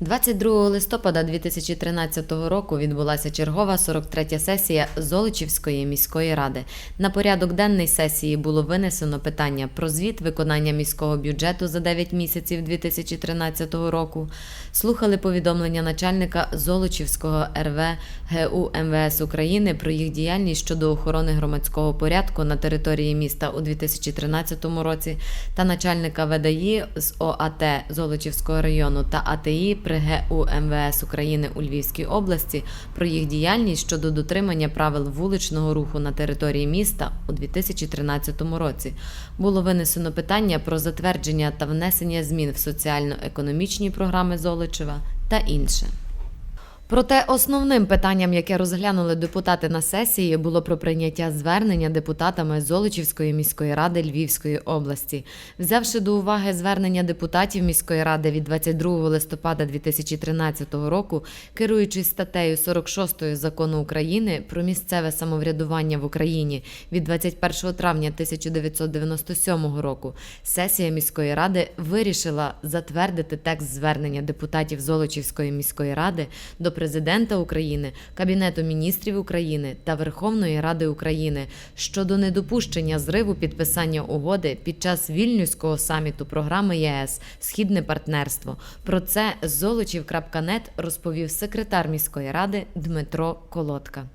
22 листопада 2013 року відбулася чергова 43 сесія Золочівської міської ради. На порядок денний сесії було винесено питання про звіт виконання міського бюджету за 9 місяців 2013 року. Слухали повідомлення начальника Золочівського РВ ГУ МВС України про їх діяльність щодо охорони громадського порядку на території міста у 2013 році та начальника ВДІ з ОАТ Золочівського району та АТІ при ГУ МВС України у Львівській області про їх діяльність щодо дотримання правил вуличного руху на території міста у 2013 році. Було винесено питання про затвердження та внесення змін в соціально-економічні програми Золочева та інше. Проте основним питанням, яке розглянули депутати на сесії, було про прийняття звернення депутатами Золочівської міської ради Львівської області. Взявши до уваги звернення депутатів міської ради від 22 листопада 2013 року, керуючись статтею 46 закону України про місцеве самоврядування в Україні від 21 травня 1997 року, сесія міської ради вирішила затвердити текст звернення депутатів Золочівської міської ради до президента України, Кабінету міністрів України та Верховної Ради України щодо недопущення зриву підписання угоди під час вільнюського саміту програми ЄС Східне партнерство. Про це Золочів.нет розповів секретар міської ради Дмитро Колодка.